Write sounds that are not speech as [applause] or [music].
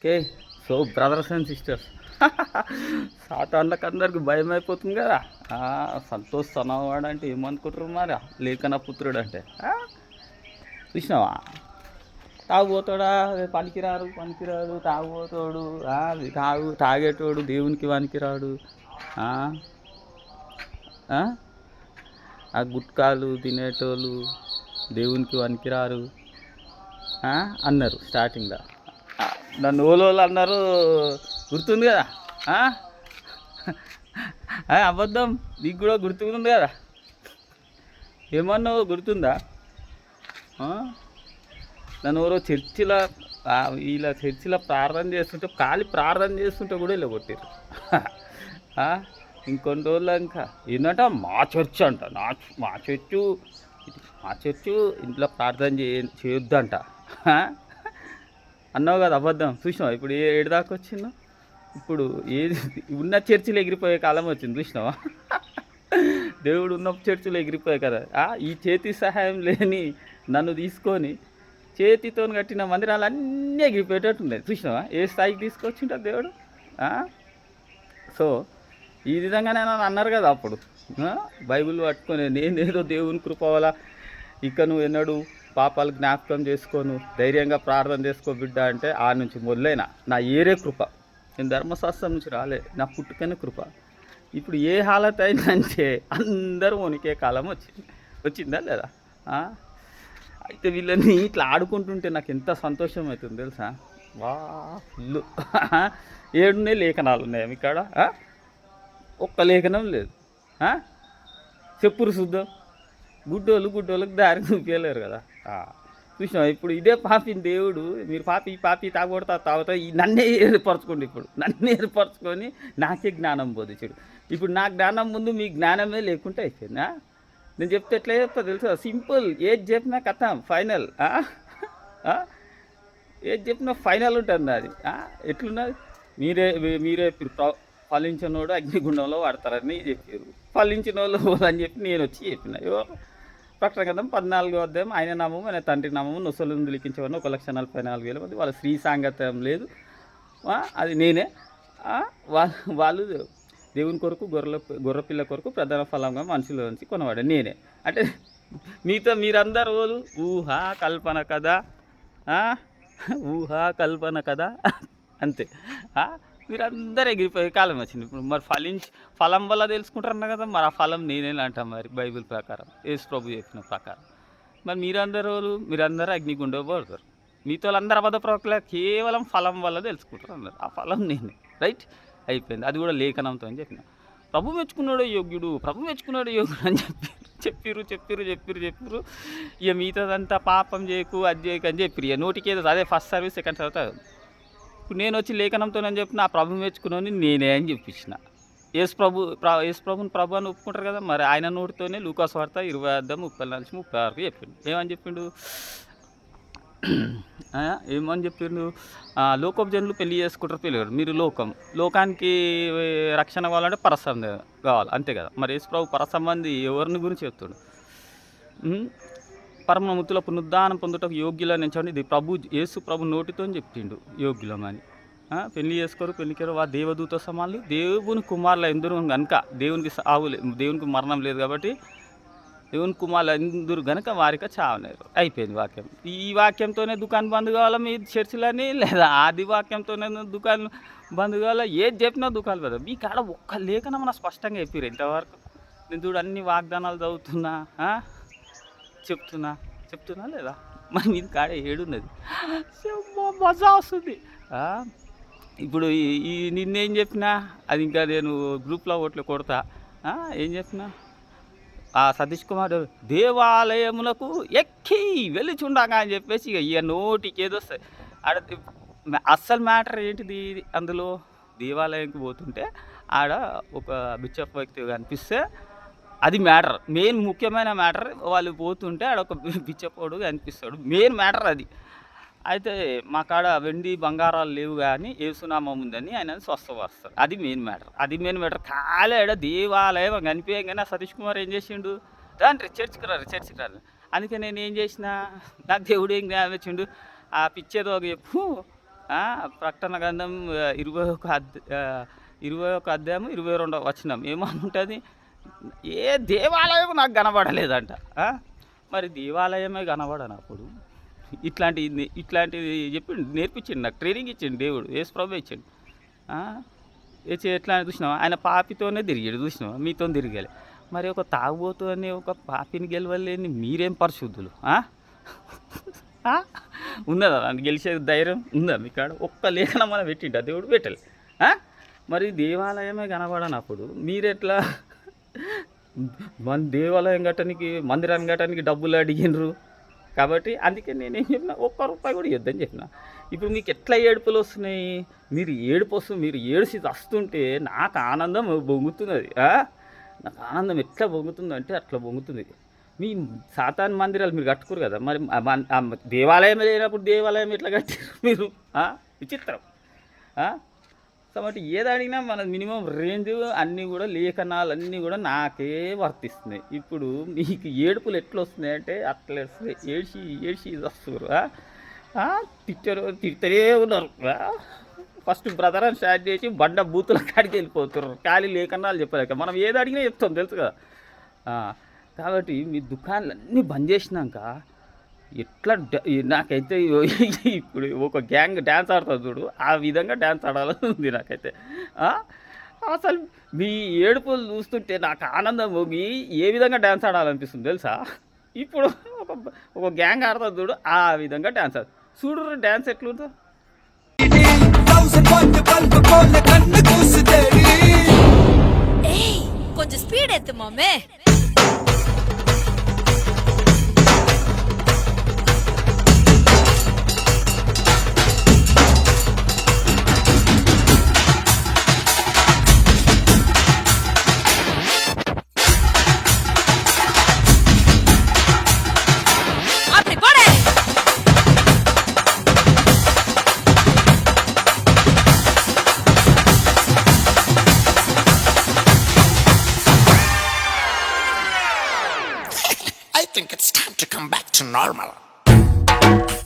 Okay so brothers and sisters సాతాన్లకు అందరికి భయం అయిపోతుంది కదా. సంతోష్ సనవాడు అంటే ఏమనుకుంటారు మరి? లేఖన పుత్రుడు అంటే. చూసినావా? తాగుపోతాడా పనికిరారు పనికిరాడు తాగుపోతాడు తాగు తాగేటోడు దేవునికి పనికిరాడు ఆ? గుట్కాలు తినేటోళ్ళు దేవునికి పనికిరారు అన్నారు స్టార్టింగ్లో నన్ను ఓలోలు అన్నారు. గుర్తుంది కదా? అబద్ధం. నీకు కూడా గుర్తుంది కదా? ఏమన్నావు? గుర్తుందా? నన్ను ఎవరో చర్చిలో ఇలా వీళ్ళ చర్చిలో ప్రార్థన చేస్తుంటే ఖాళీ ప్రార్థన చేస్తుంటే కూడా ఇలా కొట్టారు ఇంకొన్ని రోజులు ఇంకా. ఏంటంటే మా చర్చ్ అంట. నా మా చర్చు మా చర్చు ఇంట్లో ప్రార్థన చేయ చేయొద్దంట. అన్నావు కదా అబద్ధం. చూసినావా? ఇప్పుడు ఏ ఏడు దాకా వచ్చిందో? ఇప్పుడు ఏది ఉన్న చర్చిలు ఎగిరిపోయే కాలం వచ్చింది చూసినావా? దేవుడు ఉన్న చర్చిలు ఎగిరిపోయాయి కదా. ఆ, ఈ చేతి సహాయం లేని నన్ను తీసుకొని చేతితో కట్టిన మందిరాలు అన్నీ ఎగిరిపోయేటట్టున్నాయి చూసినావా? ఏ స్థాయికి తీసుకొచ్చింటా దేవుడు? సో ఈ విధంగానే అన్నారు కదా అప్పుడు. బైబిల్ పట్టుకొని నేనేదో దేవుని కృప వల్ల ఇక నువ్వు ఎన్నడూ పాపాలు జ్ఞాపకం చేసుకోను ధైర్యంగా ప్రార్థన చేసుకో బిడ్డ అంటే ఆ నుంచి మొదలైన నా ఏరే కృప. నేను ధర్మశాస్త్రం నుంచి రాలే నా పుట్టుకనే కృప. ఇప్పుడు ఏ హాలత్ అయిందంటే అందరూ వణికే కాలం వచ్చింది. వచ్చిందా లేదా? అయితే వీళ్ళని ఇట్లా ఆడుకుంటుంటే నాకు ఎంత సంతోషం అవుతుంది తెలుసా? వా ఫుల్. ఏడున్నాయి లేఖనాలు ఉన్నాయి ఇక్కడ? ఒక్క లేఖనం లేదు. చెప్పురు చూద్దాం గుడ్డోళ్ళు గుడ్డోళ్ళకి దారి చూపించలేరు కదా. ఆ. చూసినావా? ఇప్పుడు ఇదే పాపిని దేవుడు మీరు పాపి పాపి తాగొడతా తాగుతా ఈ నన్నే ఏర్పరచుకోండి ఇప్పుడు. నన్నే ఏర్పరచుకొని నాకే జ్ఞానం బోధించాడు. ఇప్పుడు నా జ్ఞానం ముందు మీ జ్ఞానమే లేకుంటే అయిపోయిందా? నేను చెప్తే ఎట్లా చెప్తా తెలుసా? సింపుల్ ఏది చెప్పినా కథ ఫైనల్ ఏది చెప్పినా ఫైనల్ ఉంటుంది అది? ఎట్లున్నది? మీరే మీరే ఇప్పుడు ప్ర- ఫలించినోడు అగ్నిగుండంలో వాడతారని చెప్పారు. ఫలించిన వాళ్ళు అని చెప్పి నేను వచ్చి చెప్పిన. ప్రకటన గ్రంథం పద్నాలుగో అధ్యాయం. ఆయన నామము ఆయన తండ్రి నామము నొసలు లిఖించేవాడిని ఒక లక్ష నలభై నాలుగు వేల మంది. వాళ్ళ స్త్రీ సాంగత్యం లేదు. అది నేనే. ఆ, వాళ్ళు దేవుని కొరకు గొర్రెల పిల్ల కొరకు ప్రధాన ఫలంగా మనుషుల నుంచి కొనవాడు నేనే. అంటే మీతో మీరందరూ ఊహ కల్పన కదా ఊహ కల్పన కదా అంతే. మీరందరూ ఎగిరిపోయే కాలం వచ్చింది. ఇప్పుడు మరి ఫలించి ఫలం వల్ల తెలుసుకుంటారన్న కదా మరి ఆ ఫలం నేనే అంటాం మరి బైబిల్ ప్రకారం యేసు ప్రభు చెప్పిన ప్రకారం. మరి మీరందరూ మీరందరూ అగ్నిగుండ పడతారు. మీతో అందరూ అబద్ధ ప్రవక్తల కేవలం ఫలం వల్ల తెలుసుకుంటారు అన్నారు ఆ ఫలం నేనే. రైట్? అయిపోయింది. అది కూడా లేఖనంతో అని చెప్పిన. ప్రభు మెచ్చుకున్నాడు యోగ్యుడు ప్రభు మెచ్చుకున్నాడు యోగ్యుడు అని చెప్పి చెప్పిర్రు చెప్పిర్రు చెప్పిర్రు చెప్పిర్రు. ఇక మిగతాదంతా పాపం చేయకు అది చేయకు అని చెప్పిర్రు. ఇక నోటికి ఏదో అదే ఫస్ట్ సర్వీస్ సెకండ్ సర్వీస్ ఇప్పుడు నేను వచ్చి లేఖనంతో అని చెప్పిన ఆ ప్రభు మెచ్చుకున్నాను నేనే అని చెప్పించిన. యేసు ప్రభు యేసు ప్రభుని ప్రభు అని ఒప్పుకుంటారు కదా మరి ఆయన నోటితోనే లూకాస్ వార్త ఇరవై అర్థం ముప్పై నుంచి ముప్పై వరకు చెప్పిండు. ఏమని చెప్పిండు? [clears throat] ఏమని చెప్పిండు ఆ, లోకపు జనులు పెళ్ళి చేసుకుంటారు పెళ్ళారు మీరు లోకం. లోకానికి రక్షణ కావాలంటే పరసంబంధం కావాలి. అంతే కదా. మరి యేసు ప్రభు పరసంబంధి ఎవరిని గురించి చెప్తాడు? పరమ ముత్తుల పునరుద్ధానం పొందుటకు యోగ్యులని ఎంచండి ఇది ప్రభు యేసు ప్రభు నోటితో చెప్పిండు యోగ్యులమని. పెళ్ళి చేసుకోరు పెళ్ళికారు వా దేవదూత సమానులు దేవుని కుమారుల ఎందరు కనుక దేవునికి సావు దేవునికి మరణం లేదు కాబట్టి దేవుని కుమారుల అందరూ కనుక వారిక చావలేరు. అయిపోయింది వాక్యం. ఈ వాక్యంతోనే దుకాణం బంద్ కావాలా మీ చర్చిలని లేదా ఆది వాక్యంతోనే దుకాణం బంద్ కావాలా? ఏది చెప్పినా దుకాణాలు పెద్ద మీ కాడ ఒక్క లేఖనం మన స్పష్టంగా చెప్పారు ఇంతవరకు నేను చూడు అన్ని వాగ్దానాలు చదువుతున్నా. చెప్తున్నా చెప్తున్నా లేదా? మరి మీ కాడ ఏడున్నది. మజా వస్తుంది? ఇప్పుడు ఈ- నిన్నేం చెప్పినా అది ఇంకా నేను గ్రూప్లో ఓట్లు కొడతా? ఏం చెప్పినా? ఆ సతీష్ కుమార్ దేవాలయములకు ఎక్కి వెళ్ళిచుండగా అని చెప్పేసి ఇక ఇక నోటికి ఏదో వస్తాయి ఆడ అస్సలు మ్యాటర్ ఏంటిది అందులో? దేవాలయంకి పోతుంటే ఆడ ఒక బిచ్చప్ వ్యక్తి కనిపిస్తే అది మ్యాటర్. మెయిన్ ముఖ్యమైన మ్యాటర్ వాళ్ళు పోతుంటే ఆడ ఒక బిచ్చపోడు అనిపిస్తాడు. మెయిన్ మ్యాటర్ అది. అయితే మా కాడ వెండి బంగారాలు లేవు కానీ ఏసునామం ఉందని ఆయన స్వస్థపరుస్తాడు. అది మెయిన్ మ్యాటర్. అది మెయిన్ మ్యాటర్. ఖాళీ ఆడ దేవాలయం కనిపించగానే సతీష్ కుమార్ ఏం చేసిండు? దాని చర్చికి రారు చర్చికి రారు అందుకే నేను ఏం చేసిన? నాకు దేవుడు ఏం జ్ఞాపించిండు ఆ పిచ్చేదో ఒక చెప్పు. ప్రకటన గ్రంథం ఇరవై ఒక అధ్య ఇరవై ఒక అధ్యాయం ఇరవై రెండో వచ్చినాం ఏమనుంటుంది? ఏ దేవాలయం నాకు కనబడలేదంట. మరి దేవాలయమే కనబడనప్పుడు ఇట్లాంటి ఇట్లాంటిది చెప్పి నేర్పించిండు నాకు ట్రైనింగ్ ఇచ్చిండు దేవుడు ఏసు ప్రభు ఇచ్చిండు ఏ ఎట్లా అని చూసినావా? ఆయన పాపితోనే తిరిగాడు చూసినావా? మీతో తిరిగాలి. మరి ఒక తాగుబోతు అని ఒక పాపిని గెలవలేని మీరేం పరిశుద్ధులు? ఆ? ఉన్నదా? గెలిచే ధైర్యం ఉందా మీ కాడ? ఒక్క లేఖనం మనం పెట్టిండు? దేవుడు పెట్టాలి. మరి దేవాలయమే కనబడనప్పుడు మీరెట్లా మన దేవాలయం కట్టడానికి మందిరాన్ని కట్టడానికి డబ్బులు అడిగినరు. కాబట్టి అందుకే నేనేం చెప్పిన ఒక్క రూపాయి కూడా ఇద్దని చెప్పిన. ఇప్పుడు మీకు ఎట్లా ఏడుపులు వస్తున్నాయి? మీరు ఏడుపు వస్తుంది మీరు ఏడిసి వస్తుంటే నాకు ఆనందం బొంగుతున్నది. నాకు ఆనందం ఎట్లా బొంగుతుంది అంటే అట్లా బొంగుతుంది. మీ సాతాన్ మందిరాలు మీరు కట్టుకోరు కదా. మరి దేవాలయం లేనప్పుడు దేవాలయం ఎట్లా కట్టారు మీరు? విచిత్రం. ఆ? కాబట్టి ఏది మన మినిమం రేంజ్ అన్నీ కూడా లేఖనాలు అన్నీ కూడా నాకే వర్తిస్తున్నాయి. ఇప్పుడు మీకు ఏడుపులు ఎట్లా వస్తున్నాయి అంటే అట్లా వస్తున్నాయి. ఏడ్చి ఏడ్చి వస్తున్నారు. తిట్టరు తిట్టారు తిట్టరే ఉన్నారు. ఫస్ట్ బ్రదర్ అని స్టార్ట్ చేసి బండ బూతుల కాడికి వెళ్ళిపోతున్నారు. ఖాళీ లేఖనాలు చెప్పలేక. మనం ఏది అడిగినా చెప్తాం తెలుసు కదా. కాబట్టి మీ దుకాణాలన్నీ బంద్ చేసినాక ఎట్లా నాకైతే [laughs] ఇప్పుడు ఒక గ్యాంగ్ డ్యాన్స్ ఆడుతుంది చూడు ఆ విధంగా డ్యాన్స్ ఆడాలని ఉంది నాకైతే. అసలు మీ ఏడుపులు చూస్తుంటే నాకు ఆనందం పోగి ఏ విధంగా డ్యాన్స్ ఆడాలనిపిస్తుంది తెలుసా? ఇప్పుడు ఒక ఒక గ్యాంగ్ ఆడుతుంది చూడు ఆ విధంగా డ్యాన్స్ ఆడు చూడు డ్యాన్స్ ఎట్లుందో. కొంచెం స్పీడ్ ఎత్తు మమ్మే it's normal.